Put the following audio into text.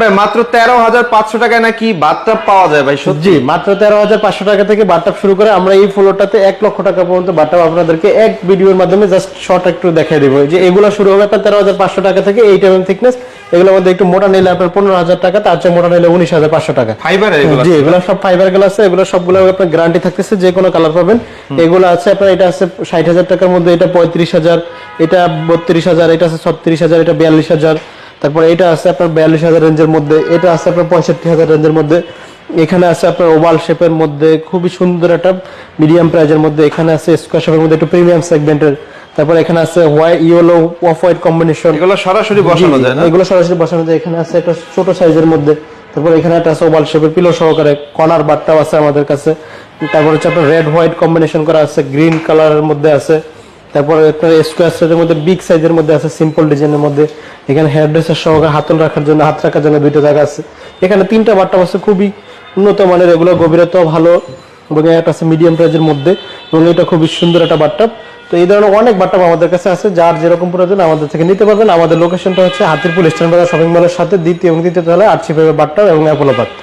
ভাই মাত্র তেরো হাজার পাঁচশো টাকায় নাকি বাথটাব পাওয়া যায় ভাই সত্যি? মাত্র তেরো হাজার পাঁচশো টাকা থেকে বাট্টাপ শুরু করে আমরা এই ফ্লোরটাতে এক লক্ষ টাকা পর্যন্ত বাট্টাপ আপনাদেরকে এক ভিডিওর মাধ্যমে জাস্ট শর্ট একটু দেখাই দিব। যে এগুলো শুরু হবে আপনার তেরো হাজার পাঁচশো টাকা থেকে এইট এম থিকনেস এগুলোর মধ্যে একটু মোটা নিলে আপনার পনেরো হাজার টাকা তার চেয়ে মোটা নিলে উনিশ হাজার পাঁচশো টাকা। ফাইবারের এগুলো জি এগুলো সব ফাইবার গ্লাস আছে এগুলো সবগুলো আপনার গ্যারান্টি থাকতেছে যে কোনো কালার পাবেন। এগুলো আছে আপনার এটা আছে ষাট হাজার টাকার মধ্যে এটা পঁয়ত্রিশ হাজার এটা বত্রিশ হাজার এটা আছে ছত্রিশ হাজার এটা বিয়াল্লিশ হাজার। তারপরে এটা আছে আপনার বিয়াল্লিশ হাজার রেঞ্জের মধ্যে এটা আছে আপনার পঁয়ষট্টি হাজার রেঞ্জের মধ্যে এখানে আছে আপনার ওভাল শেপের মধ্যে খুবই সুন্দর একটা মিডিয়াম প্রাইজের মধ্যে এখানে আছে স্কোয়ার শেপের মধ্যে একটু প্রিমিয়াম সেগমেন্টের তারপর এখানে আছে white yellow off white combination এগুলো সরাসরি বসানো যায় না? এগুলো সরাসরি বসানো যায় এখানে আছে একটা ছোট সাইজের মধ্যে তারপর এখানে একটা আছে ওভাল শেপের পিলো সহকারে কর্নার বাটটাও আছে আমাদের কাছে তারপর হচ্ছে আপনার রেড হোয়াইট কম্বিনেশন করা আছে গ্রিন কালারের মধ্যে আছে। তারপর আপনার স্কোয়ার সাইজের মধ্যে বিগ সাইজের মধ্যে আছে সিম্পল ডিজাইনের মধ্যে। এখানে হেয়ার ড্রেসের সহকারে হাতল রাখার জন্য, হাত রাখার জন্য দুইটা জায়গা আছে। এখানে তিনটা বাট্টা আছে, খুবই উন্নত মানের, এগুলো গভীরতাও ভালো এবং একটা আছে মিডিয়াম প্রাইজের মধ্যে। এবং এটা খুবই সুন্দর একটা বাট্টাপ তো এই ধরনের অনেক বাট্টাপ আমাদের কাছে আছে, যার যেরকম প্রয়োজন আমাদের থেকে নিতে পারবেন। আমাদের লোকেশনটা হচ্ছে হাতিরপুল স্ট্যান্ড বাজার শপিং মলের সাথে দ্বিতীয় এবং তৃতীয় তলায় আর্চি পেবে বাট্টাপ এবং অ্যাপোলো পার্ক